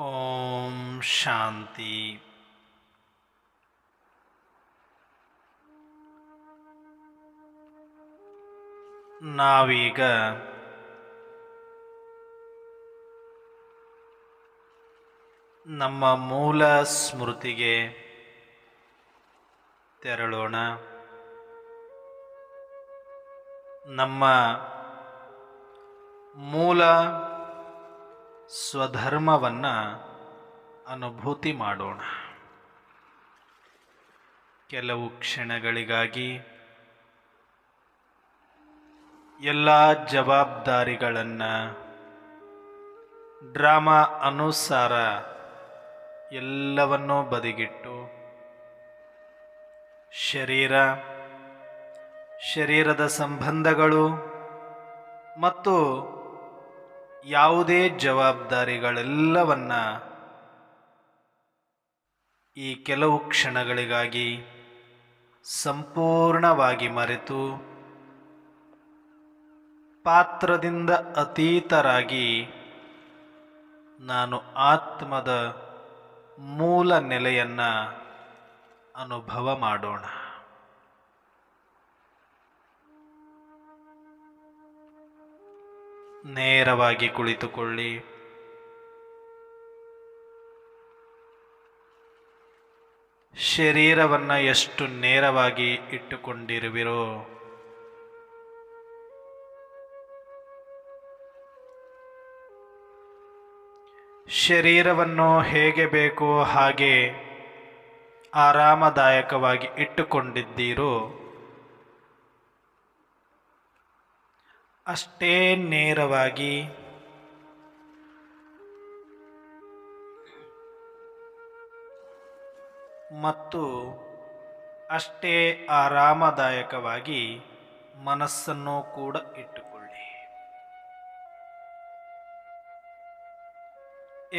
ಓಂ ಶಾಂತಿ. ನಾವೀಗ ನಮ್ಮ ಮೂಲ ಸ್ಮೃತಿಗೆ ತೆರಳೋಣ. ನಮ್ಮ ಮೂಲ ಸ್ವಧರ್ಮವನ್ನು ಅನುಭೂತಿ ಮಾಡೋಣ. ಕೆಲವು ಕ್ಷಣಗಳಿಗಾಗಿ ಎಲ್ಲ ಜವಾಬ್ದಾರಿಗಳನ್ನು ಡ್ರಾಮಾ ಅನುಸಾರ ಎಲ್ಲವನ್ನೂ ಬದಿಗಿಟ್ಟು ಶರೀರ, ಶರೀರದ ಸಂಬಂಧಗಳು ಮತ್ತು ಯಾವುದೇ ಜವಾಬ್ದಾರಿಗಳೆಲ್ಲವನ್ನ ಈ ಕೆಲವು ಕ್ಷಣಗಳಿಗಾಗಿ ಸಂಪೂರ್ಣವಾಗಿ ಮರೆತು ಪಾತ್ರದಿಂದ ಅತೀತರಾಗಿ ನಾನು ಆತ್ಮದ ಮೂಲ ನೆಲೆಯನ್ನು ಅನುಭವ ಮಾಡೋಣ. ನೇರವಾಗಿ ಕುಳಿತುಕೊಳ್ಳಿ. ಶರೀರವನ್ನು ಎಷ್ಟು ನೇರವಾಗಿ ಇಟ್ಟುಕೊಂಡಿರುವಿರೋ ಶರೀರವನ್ನು ಹೇಗೆ ಬೇಕೋ ಹಾಗೆ ಆರಾಮದಾಯಕವಾಗಿ ಇಟ್ಟುಕೊಂಡಿದ್ದೀರೋ ಅಷ್ಟೇ ನೇರವಾಗಿ ಮತ್ತು ಅಷ್ಟೇ ಆರಾಮದಾಯಕವಾಗಿ ಮನಸ್ಸನ್ನು ಕೂಡ ಇಟ್ಟುಕೊಳ್ಳಿ.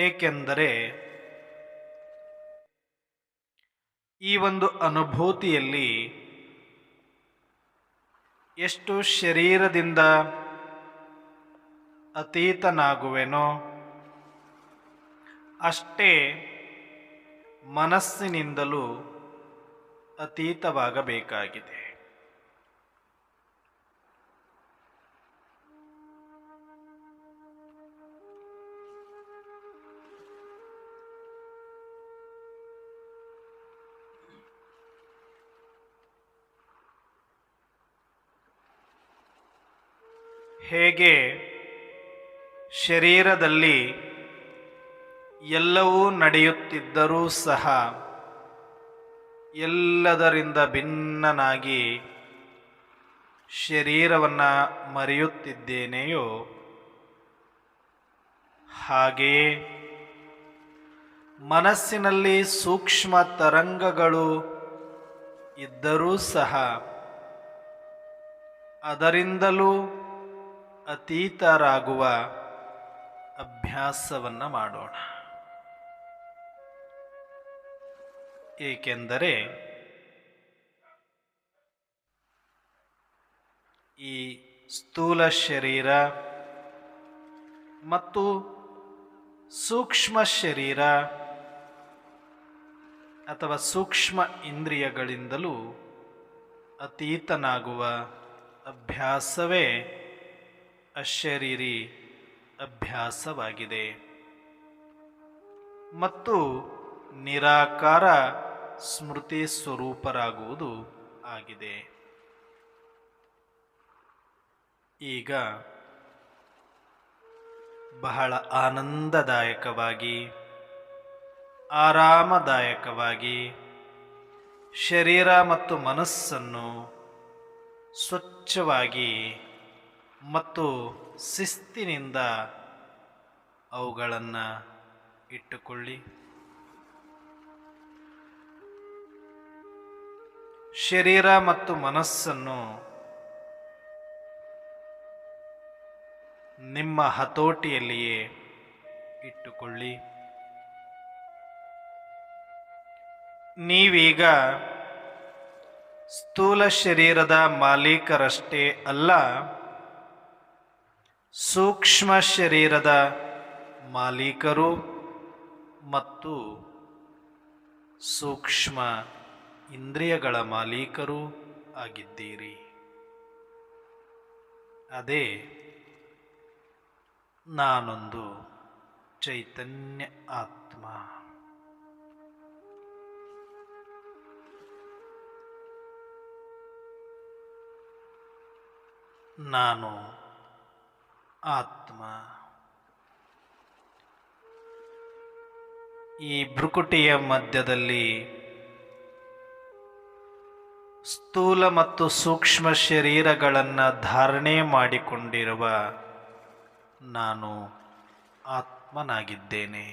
ಏಕೆಂದರೆ ಈ ಒಂದು ಅನುಭೂತಿಯಲ್ಲಿ ಎಷ್ಟು ಶರೀರದಿಂದ ಅತೀತನಾಗುವೆನೋ? ಅಷ್ಟೇ ಮನಸ್ಸಿನಿಂದಲೂ ಅತೀತವಾಗಬೇಕಾಗಿದೆ. ಹೇಗೆ ಶರೀರದಲ್ಲಿ ಎಲ್ಲವೂ ನಡೆಯುತ್ತಿದ್ದರೂ ಸಹ ಎಲ್ಲದರಿಂದ ಭಿನ್ನನಾಗಿ ಶರೀರವನ್ನು ಮರೆಯುತ್ತಿದ್ದೇನೆಯೋ ಹಾಗೆಯೇ ಮನಸ್ಸಿನಲ್ಲಿ ಸೂಕ್ಷ್ಮ ತರಂಗಗಳು ಇದ್ದರೂ ಸಹ ಅದರಿಂದಲೂ ಅತೀತರಾಗುವ ಅಭ್ಯಾಸವನ್ನು ಮಾಡೋಣ. ಏಕೆಂದರೆ ಈ ಸ್ಥೂಲ ಶರೀರ ಮತ್ತು ಸೂಕ್ಷ್ಮ ಶರೀರ ಅಥವಾ ಸೂಕ್ಷ್ಮ ಇಂದ್ರಿಯಗಳಿಂದಲೂ ಅತೀತನಾಗುವ ಅಭ್ಯಾಸವೇ ಅಶರೀರಿ. ಅಭ್ಯಾಸವಾಗಿದೆ. ಮತ್ತು ನಿರಾಕಾರ ಸ್ಮೃತಿ ಸ್ವರೂಪರಾಗುವುದು ಆಗಿದೆ. ಈಗ ಬಹಳ ಆನಂದದಾಯಕವಾಗಿ, ಆರಾಮದಾಯಕವಾಗಿ, ಶರೀರ ಮತ್ತು ಮನಸ್ಸನ್ನು ಸ್ವಚ್ಛವಾಗಿ ಮತ್ತು ಶಿಸ್ತಿನಿಂದ ಅವುಗಳನ್ನು ಇಟ್ಟುಕೊಳ್ಳಿ. ಶರೀರ ಮತ್ತು ಮನಸ್ಸನ್ನು ನಿಮ್ಮ ಹತೋಟಿಯಲ್ಲಿಯೇ ಇಟ್ಟುಕೊಳ್ಳಿ. ನೀವೀಗ ಸ್ಥೂಲ ಶರೀರದ ಮಾಲೀಕರಷ್ಟೇ ಅಲ್ಲ, ಸೂಕ್ಷ್ಮ ಶರೀರದ ಮಾಲೀಕರು ಮತ್ತು ಸೂಕ್ಷ್ಮ ಇಂದ್ರಿಯಗಳ ಮಾಲೀಕರು ಆಗಿದ್ದೀರಿ. ಅದೇ ನಾನೊಂದು ಚೈತನ್ಯ ಆತ್ಮ. ನಾನು ಆತ್ಮ. ಈ ಭ್ರುಕುಟಿಯ ಮಧ್ಯದಲ್ಲಿ ಸ್ಥೂಲ ಮತ್ತು ಸೂಕ್ಷ್ಮ ಶರೀರಗಳನ್ನು ಧಾರಣೆ ಮಾಡಿಕೊಂಡಿರುವ ನಾನು ಆತ್ಮನಾಗಿದ್ದೇನೆ.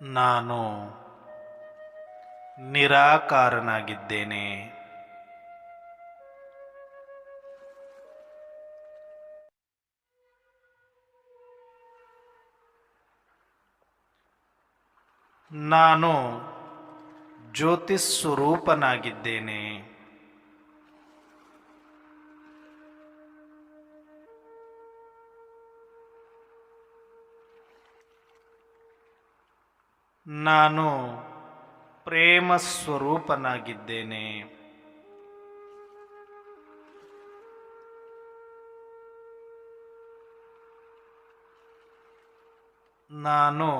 ನಾನು ನಿರಾಕಾರನಾಗಿದ್ದೇನೆ. ನಾನು ಜ್ಯೋತಿಸ್ವರೂಪನಾಗಿದ್ದೇನೆ. ನಾನು ಪ್ರೇಮ ಸ್ವರೂಪನಾಗಿದ್ದೇನೆ. ನಾನು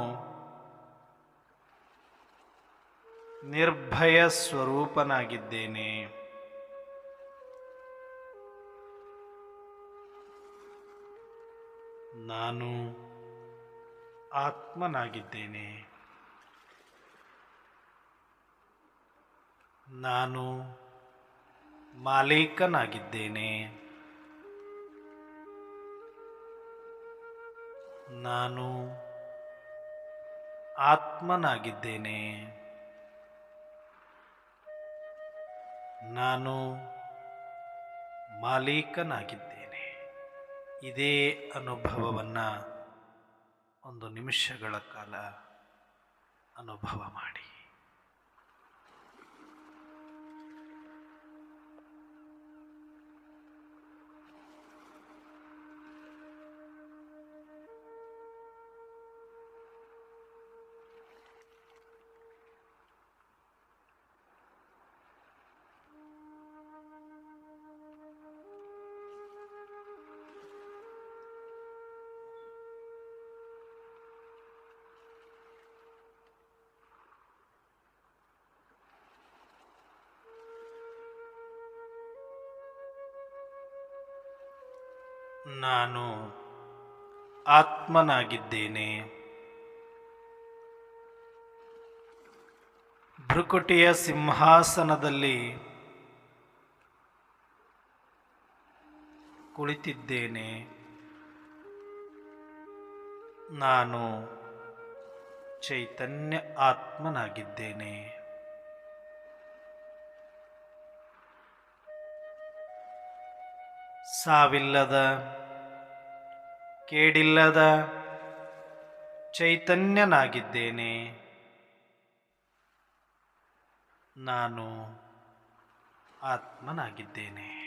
ನಿರ್ಭಯ ಸ್ವರೂಪನಾಗಿದ್ದೇನೆ. ನಾನು ಆತ್ಮನಾಗಿದ್ದೇನೆ. ನಾನು ಮಾಲೀಕನಾಗಿದ್ದೇನೆ. ನಾನು ಆತ್ಮನಾಗಿದ್ದೇನೆ. ನಾನು ಮಾಲೀಕನಾಗಿದ್ದೇನೆ. ಇದೇ ಅನುಭವವನ್ನು ಒಂದು ನಿಮಿಷಗಳ ಕಾಲ ಅನುಭವ ಮಾಡಿ. ನಾನು ಆತ್ಮನಾಗಿದ್ದೇನೆ. ಭೃಕುಟಿಯ ಸಿಂಹಾಸನದಲ್ಲಿ ಕುಳಿತಿದ್ದೇನೆ. ನಾನು ಚೈತನ್ಯ ಆತ್ಮನಾಗಿದ್ದೇನೆ. ಸಾವಿಲ್ಲದ ಕೇಡಿಲ್ಲದ ಚೈತನ್ಯನಾಗಿದ್ದೇನೆ. ನಾನು ಆತ್ಮನಾಗಿದ್ದೇನೆ.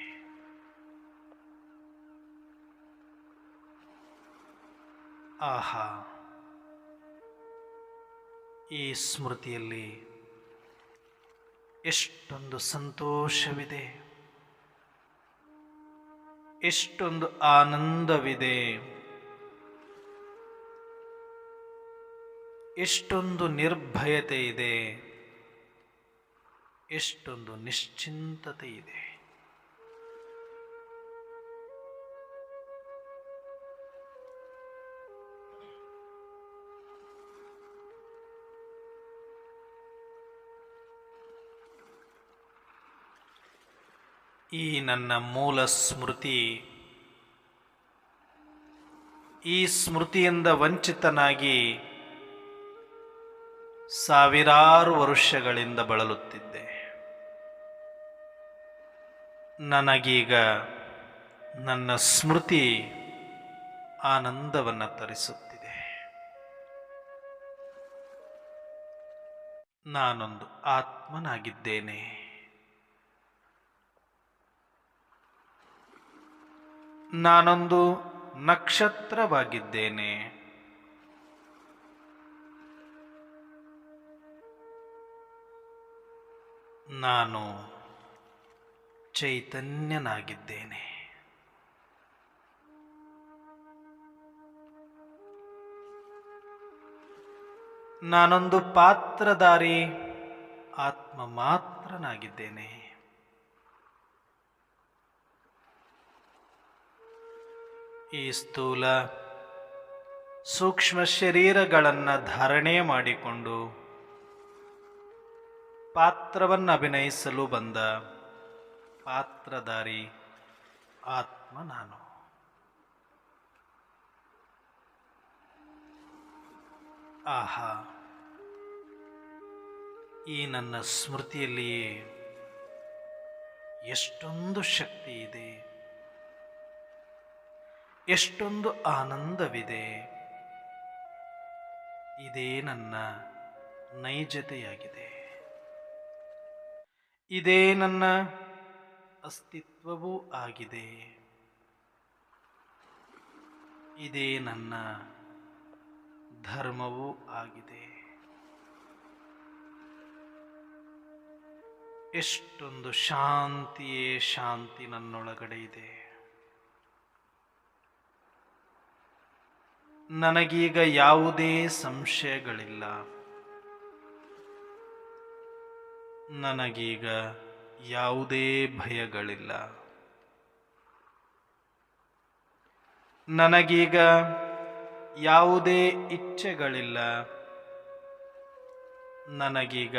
ಆಹಾ. ಈ ಸ್ಮೃತಿಯಲ್ಲಿ ಎಷ್ಟೊಂದು ಸಂತೋಷವಿದೆ. ಎಷ್ಟೊಂದು ಆನಂದವಿದೆ. ಎಷ್ಟೊಂದು ನಿರ್ಭಯತೆ ಇದೆ. ಎಷ್ಟೊಂದು ನಿಶ್ಚಿಂತತೆ ಇದೆ. ಈ ನನ್ನ ಮೂಲ ಸ್ಮೃತಿ ಈ ಸ್ಮೃತಿಯಿಂದ ವಂಚಿತನಾಗಿ ಸಾವಿರಾರು ವರುಷಗಳಿಂದ ಬಳಲುತ್ತಿದ್ದೆ. ನನಗೀಗ ನನ್ನ ಸ್ಮೃತಿ ಆನಂದವನ್ನು ತರಿಸುತ್ತಿದೆ. ನಾನೊಂದು ಆತ್ಮನಾಗಿದ್ದೇನೆ. ನಾನೊಂದು ನಕ್ಷತ್ರವಾಗಿದ್ದೇನೆ. ನಾನು ಚೈತನ್ಯನಾಗಿದ್ದೇನೆ. ನಾನೊಂದು ಪಾತ್ರಧಾರಿ ಆತ್ಮ ಮಾತ್ರನಾಗಿದ್ದೇನೆ ಈ ಸ್ಥೂಲ ಸೂಕ್ಷ್ಮ ಶರೀರಗಳನ್ನು ಧಾರಣೆ ಮಾಡಿಕೊಂಡು ಪಾತ್ರವನ್ನು ಅಭಿನಯಿಸಲು ಬಂದ ಪಾತ್ರಧಾರಿ ಆತ್ಮ ನಾನು. ಆಹಾ. ಈ ನನ್ನ ಸ್ಮೃತಿಯಲ್ಲಿಯೇ ಎಷ್ಟೊಂದು ಶಕ್ತಿ ಇದೆ. ಎಷ್ಟೊಂದು ಆನಂದವಿದೆ. ಇದೇ ನನ್ನ ನೈಜತೆಯಾಗಿದೆ. ಇದೇ ನನ್ನ ಅಸ್ತಿತ್ವವೂ ಆಗಿದೆ. ಇದೇ ನನ್ನ ಧರ್ಮವೂ ಆಗಿದೆ. ಎಷ್ಟೊಂದು ಶಾಂತಿಯೇ ಶಾಂತಿ ನನ್ನೊಳಗಡೆ ಇದೆ. ನನಗೀಗ ಯಾವುದೇ ಸಂಶಯಗಳಿಲ್ಲ. ನನಗೀಗ ಯಾವುದೇ ಭಯಗಳಿಲ್ಲ. ನನಗೀಗ ಯಾವುದೇ ಇಚ್ಛೆಗಳಿಲ್ಲ. ನನಗೀಗ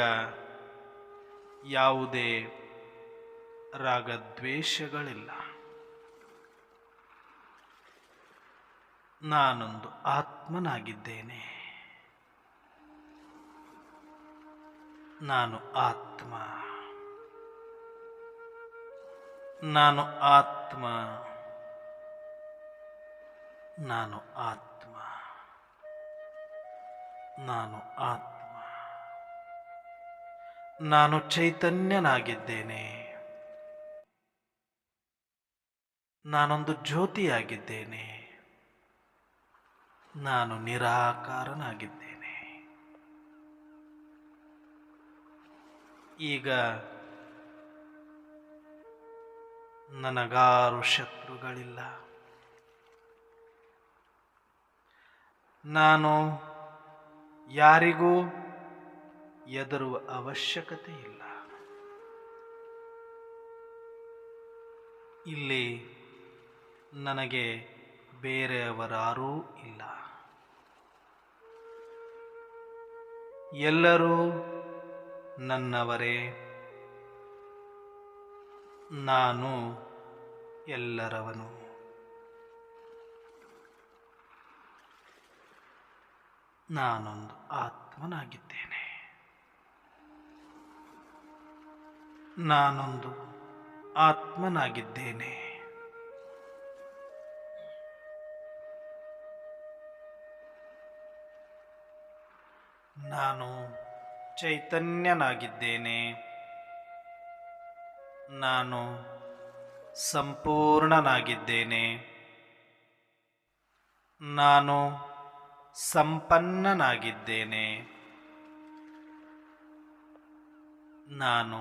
ಯಾವುದೇ ರಾಗದ್ವೇಷಗಳಿಲ್ಲ. ನಾನೊಂದು ಆತ್ಮನಾಗಿದ್ದೇನೆ. ನಾನು ಆತ್ಮ. ನಾನು ಆತ್ಮ. ನಾನು ಆತ್ಮ. ನಾನು ಆತ್ಮ. ನಾನು ಚೈತನ್ಯನಾಗಿದ್ದೇನೆ. ನಾನೊಂದು ಜ್ಯೋತಿಯಾಗಿದ್ದೇನೆ. ನಾನು ನಿರಾಕಾರನಾಗಿದ್ದೇನೆ. ಈಗ ನನಗಾರು ಶತ್ರುಗಳಿಲ್ಲ. ನಾನು ಯಾರಿಗೂ ಎದುರುವ ಅವಶ್ಯಕತೆ ಇಲ್ಲ. ಇಲ್ಲಿ ನನಗೆ ಬೇರೆಯವರಾರೂ ಇಲ್ಲ. ಎಲ್ಲರೂ ನನ್ನವರೇ ನಾನು ಎಲ್ಲರವನು. ನಾನೊಂದು ಆತ್ಮನಾಗಿದ್ದೇನೆ. ನಾನೊಂದು ಆತ್ಮನಾಗಿದ್ದೇನೆ. ನಾನು ಚೈತನ್ಯನಾಗಿದ್ದೇನೆ. ನಾನು ಸಂಪೂರ್ಣನಾಗಿದ್ದೇನೆ. ನಾನು ಸಂಪನ್ನನಾಗಿದ್ದೇನೆ. ನಾನು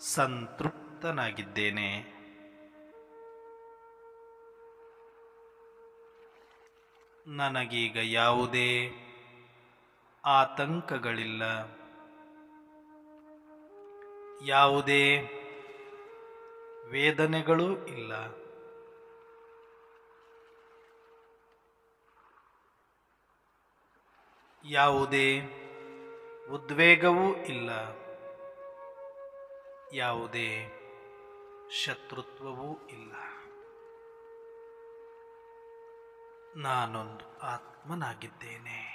ಸಂತೃಪ್ತನಾಗಿದ್ದೇನೆ. ನನಗೀಗ ಯಾವುದೇ ಆತಂಕಗಳಿಲ್ಲ. ಯಾವುದೇ ವೇದನೆಗಳೂ ಇಲ್ಲ. ಯಾವುದೇ ಉದ್ವೇಗವೂ ಇಲ್ಲ. ಯಾವುದೇ ಶತ್ರುತ್ವವೂ ಇಲ್ಲ. ನಾನೊಂದು ಆತ್ಮನಾಗಿದ್ದೇನೆ.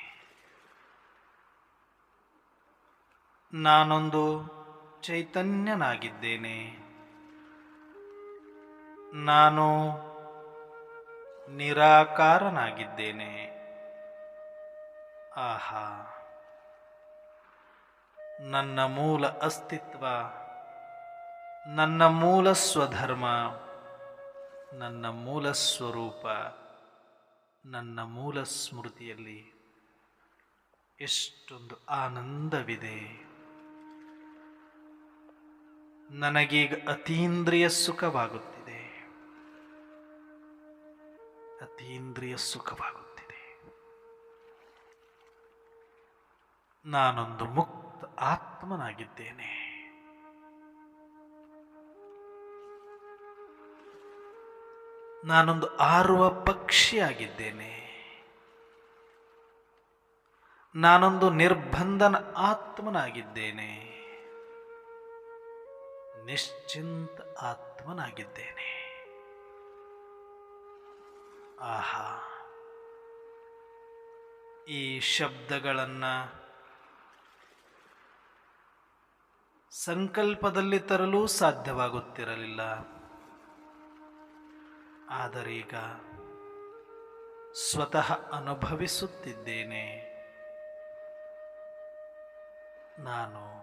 ನಾನೊಂದು ಚೈತನ್ಯನಾಗಿದ್ದೇನೆ. ನಾನು ನಿರಾಕಾರನಾಗಿದ್ದೇನೆ. ಆಹಾ. ನನ್ನ ಮೂಲ ಅಸ್ತಿತ್ವ, ನನ್ನ ಮೂಲ ಸ್ವಧರ್ಮ, ನನ್ನ ಮೂಲ ಸ್ವರೂಪ, ನನ್ನ ಮೂಲ ಸ್ಮೃತಿಯಲ್ಲಿ ಎಷ್ಟೊಂದು ಆನಂದವಿದೆ. ನನಗೀಗ ಅತೀಂದ್ರಿಯ ಸುಖವಾಗುತ್ತಿದೆ. ಅತೀಂದ್ರಿಯ ಸುಖವಾಗುತ್ತಿದೆ. ನಾನೊಂದು ಮುಕ್ತ ಆತ್ಮನಾಗಿದ್ದೇನೆ. ನಾನೊಂದು ಆರುವ ಪಕ್ಷಿಯಾಗಿದ್ದೇನೆ. ನಾನೊಂದು ನಿರ್ಬಂಧನ ಆತ್ಮನಾಗಿದ್ದೇನೆ. ನಿಶ್ಚಿಂತ ಆತ್ಮನಾಗಿದ್ದೇನೆ. ಆಹಾ. ಈ ಶಬ್ದಗಳನ್ನು ಸಂಕಲ್ಪದಲ್ಲಿ ತರಲು ಸಾಧ್ಯವಾಗುತ್ತಿರಲಿಲ್ಲ. ಆದರೀಗ ಸ್ವತಃ ಅನುಭವಿಸುತ್ತಿದ್ದೇನೆ. ನಾನು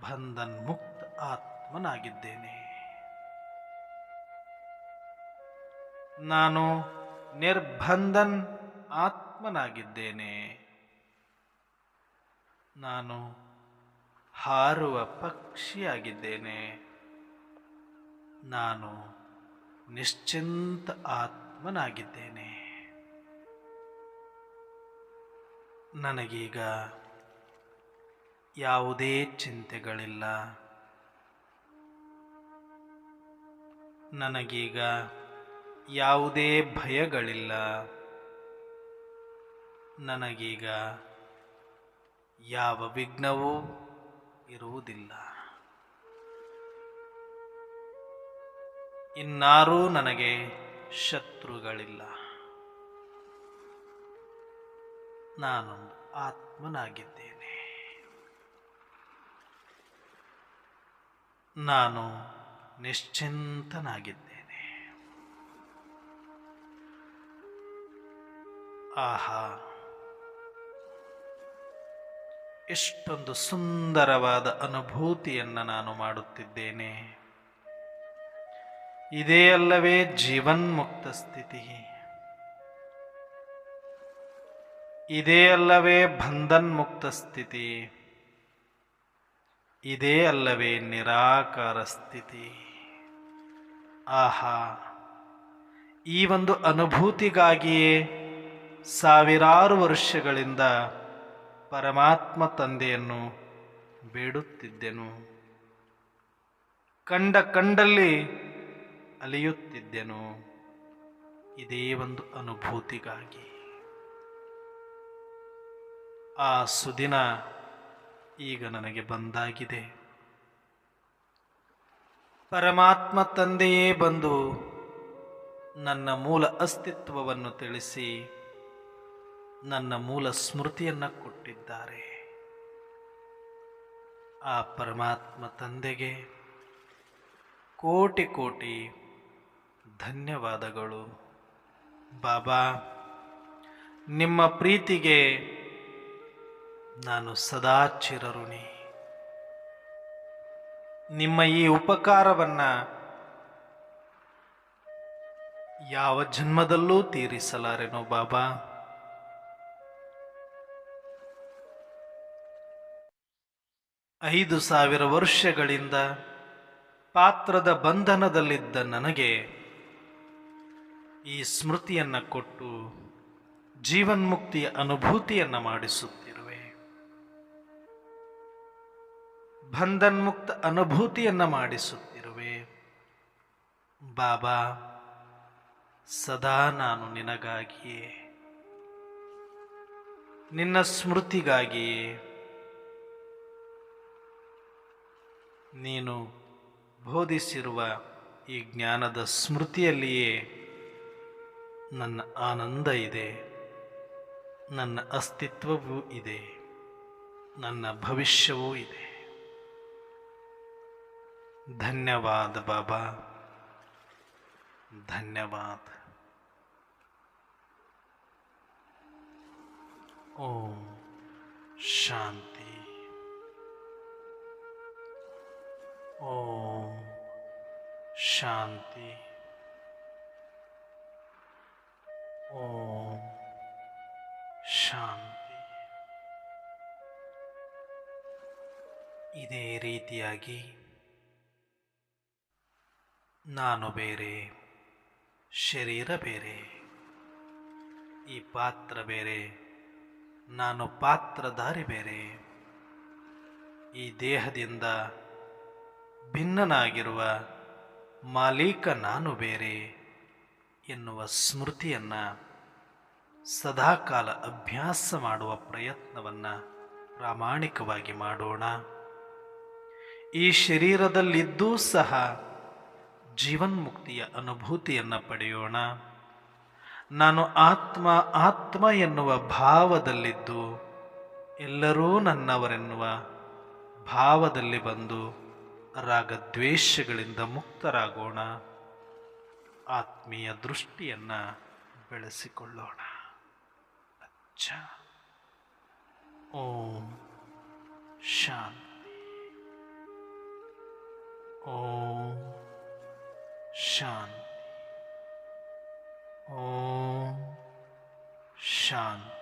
ಬಂಧನ್ ಮುಕ್ತ ಆತ್ಮನಾಗಿದ್ದೇನೆ. ನಾನು ನಿರ್ಬಂಧನ್ ಆತ್ಮನಾಗಿದ್ದೇನೆ. ನಾನು ಹಾರುವ ಪಕ್ಷಿಯಾಗಿದ್ದೇನೆ. ನಾನು ನಿಶ್ಚಿಂತ ಆತ್ಮನಾಗಿದ್ದೇನೆ. ನನಗೀಗ ಯಾವುದೇ ಚಿಂತೆಗಳಿಲ್ಲ. ನನಗೀಗ ಯಾವುದೇ ಭಯಗಳಿಲ್ಲ. ನನಗೀಗ ಯಾವ ವಿಘ್ನವೂ ಇರುವುದಿಲ್ಲ. ಇನ್ನಾರೂ ನನಗೆ ಶತ್ರುಗಳಿಲ್ಲ. ನಾನು ಆತ್ಮನಾಗಿದ್ದೇನೆ. ನಾನು ನಿಶ್ಚಿಂತನಾಗಿದ್ದೇನೆ. ಆಹಾ. ಎಷ್ಟೊಂದು ಸುಂದರವಾದ ಅನುಭೂತಿಯನ್ನು ನಾನು ಮಾಡುತ್ತಿದ್ದೇನೆ. ಇದೇ ಅಲ್ಲವೇ ಜೀವನ್ಮುಕ್ತ ಸ್ಥಿತಿ. ಇದೇ ಅಲ್ಲವೇ ಬಂಧನ್ಮುಕ್ತ ಸ್ಥಿತಿ. ಇದೇ ಅಲ್ಲವೇ ನಿರಾಕಾರ ಸ್ಥಿತಿ. ಆಹಾ. ಈ ಒಂದು ಅನುಭೂತಿಗಾಗಿಯೇ ಸಾವಿರಾರು ವರ್ಷಗಳಿಂದ ಪರಮಾತ್ಮ ತಂದೆಯನ್ನು ಬೇಡುತ್ತಿದ್ದೆನು. ಕಂಡ ಕಂಡಲ್ಲಿ ಅಲಿಯುತ್ತಿದ್ದೆನು. ಇದೇ ಒಂದು ಅನುಭೂತಿಗಾಗಿ. ಆ ಸುದಿನ ಈಗ ನನಗೆ ಬಂದಾಗಿದೆ. ಪರಮಾತ್ಮ ತಂದೆಯೇ ಬಂದು ನನ್ನ ಮೂಲ ಅಸ್ತಿತ್ವವನ್ನು ತಿಳಿಸಿ ನನ್ನ ಮೂಲ ಸ್ಮೃತಿಯನ್ನು ಕೊಟ್ಟಿದ್ದಾರೆ. ಆ ಪರಮಾತ್ಮ ತಂದೆಗೆ ಕೋಟಿ ಕೋಟಿ ಧನ್ಯವಾದಗಳು. ಬಾಬಾ, ನಿಮ್ಮ ಪ್ರೀತಿಗೆ ನಾನು ಸದಾ ಚಿರಋಣಿ. ನಿಮ್ಮ ಈ ಉಪಕಾರವನ್ನು ಯಾವ ಜನ್ಮದಲ್ಲೂ ತೀರಿಸಲಾರೆನೋ ಬಾಬಾ? ಐದು ಸಾವಿರ ವರ್ಷಗಳಿಂದ ಪಾತ್ರದ ಬಂಧನದಲ್ಲಿದ್ದ ನನಗೆ ಈ ಸ್ಮೃತಿಯನ್ನು ಕೊಟ್ಟು ಜೀವನ್ಮುಕ್ತಿಯ ಅನುಭೂತಿಯನ್ನು ಮಾಡಿಸುತ್ತಿರುವೆ ಬಂಧನ್ಮುಕ್ತ ಅನುಭೂತಿಯನ್ನು ಮಾಡಿಸುತ್ತಿರುವೆ. ಬಾಬಾ, ಸದಾ ನಾನು ನಿನಗಾಗಿಯೇ. ನಿನ್ನ ಸ್ಮೃತಿಗಾಗಿಯೇ. ನೀನು ಬೋಧಿಸಿರುವ ಈ ಜ್ಞಾನದ ಸ್ಮೃತಿಯಲ್ಲಿಯೇ ನನ್ನ ಆನಂದ ಇದೆ. ನನ್ನ ಅಸ್ತಿತ್ವವೂ ಇದೆ. ನನ್ನ ಭವಿಷ್ಯವೂ ಇದೆ. ಧನ್ಯವಾದ ಬಾಬಾ ಧನ್ಯವಾದ ಓಂ ಶಾಂತಿ ಓಂ ಶಾಂತಿ ಓಂ ಶಾಂತಿ ಇದೇ ರೀತಿಯಾಗಿ ನಾನು ಬೇರೆ, ಶರೀರ ಬೇರೆ, ಈ ಪಾತ್ರ ಬೇರೆ, ನಾನು ಪಾತ್ರಧಾರಿ ಬೇರೆ. ಈ ದೇಹದಿಂದ ಭಿನ್ನನಾಗಿರುವ ಮಾಲೀಕ ನಾನು ಬೇರೆ ಎನ್ನುವ ಸ್ಮೃತಿಯನ್ನು ಸದಾಕಾಲ ಅಭ್ಯಾಸ ಮಾಡುವ ಪ್ರಯತ್ನವನ್ನು ಪ್ರಾಮಾಣಿಕವಾಗಿ ಮಾಡೋಣ. ಈ ಶರೀರದಲ್ಲಿದ್ದೂ ಸಹ ಜೀವನ್ಮುಕ್ತಿಯ ಅನುಭೂತಿಯನ್ನು ಪಡೆಯೋಣ. ನಾನು ಆತ್ಮ ಆತ್ಮ ಎನ್ನುವ ಭಾವದಲ್ಲಿದ್ದು, ಎಲ್ಲರೂ ನನ್ನವರೆನ್ನುವ ಭಾವದಲ್ಲಿ ಬಂದು ರಾಗದ್ವೇಷಗಳಿಂದ ಮುಕ್ತರಾಗೋಣ. ಆತ್ಮೀಯ ದೃಷ್ಟಿಯನ್ನು ಬೆಳೆಸಿಕೊಳ್ಳೋಣ. ಅಚ್ಚ. ಓಂ ಶಾಂತಿ. ಓಂ Shan. oh, Shan.